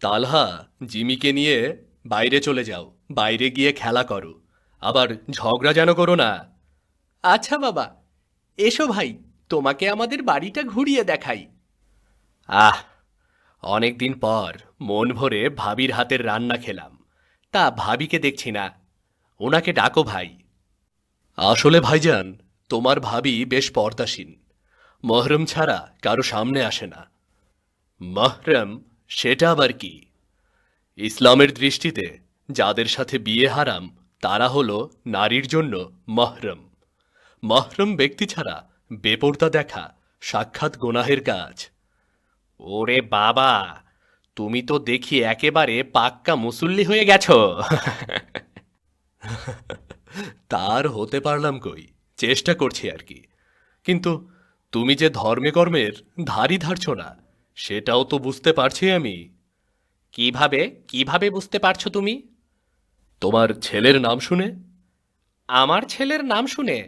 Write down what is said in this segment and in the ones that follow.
তালহা জিমিকে নিয়ে বাইরে চলে যাও বাইরে গিয়ে খেলা করো। আবার ঝগড়া যেন করো না। আচ্ছা বাবা এসো ভাই তোমাকে আমাদের বাড়িটা ঘুরিয়ে দেখাই। আহ অনেকদিন পর মন ভরে ভাবির হাতের রান্না খেলাম। তা ভাবিকে দেখছি না। ওনাকে ডাকো ভাই। আসলে ভাইজান তোমার ভাবি বেশ পর্দাসীন। মহরম ছাড়া কারও সামনে আসে না। মহরম সেটা আবার কি? ইসলামের দৃষ্টিতে যাদের সাথে বিয়ে হারাম, তারা হল নারীর জন্য মহরম। মহরম ব্যক্তি ছাড়া বেপর্দা দেখা সাক্ষাৎ গোনাহের কাজ। ওরে বাবা, তুমি তো দেখি একেবারে পাক্কা মুসল্লি হয়ে গেছ। তার হতে পারলাম কই? চেষ্টা করছি আর কি। কিন্তু তুমি যে ধর্মে কর্মের ধারই ধারছ না সেটাও তো বুঝতে পারছি আমি। কীভাবে কীভাবে বুঝতে পারছ তুমি? তোমার ছেলের নাম শুনে? আমার ছেলের নাম শুনে?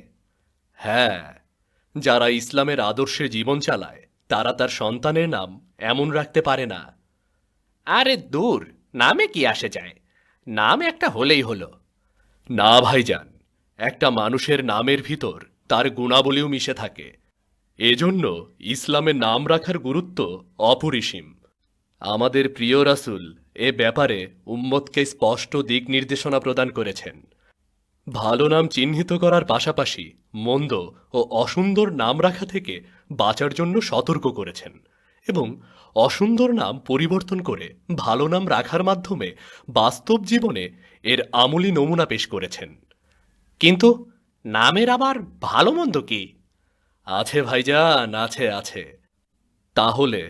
হ্যাঁ যারা ইসলামের আদর্শে জীবন চালায়, তারা তার সন্তানের নাম এমন রাখতে পারে না। আরে দূর, নামে কি আসে যায়? নাম একটা হলেই হলো। না ভাইজান, একটা মানুষের নামের ভিতর তার গুণাবলীও মিশে থাকে। এজন্য ইসলামের নাম রাখার গুরুত্ব অপরিসীম। আমাদের প্রিয় রাসুল এ ব্যাপারে উম্মতকে স্পষ্ট দিক নির্দেশনা প্রদান করেছেন। ভালো নাম চিহ্নিত করার পাশাপাশি মন্দ ও অসুন্দর নাম রাখা থেকে বাঁচার জন্য সতর্ক করেছেন এবং অসুন্দর নাম পরিবর্তন করে ভালো নাম রাখার মাধ্যমে বাস্তব জীবনে এর আমূলী নমুনা পেশ করেছেন। কিন্তু নামের আবার ভালো মন্দ কি? আছে ভাইজান আছে আছে। তাহলে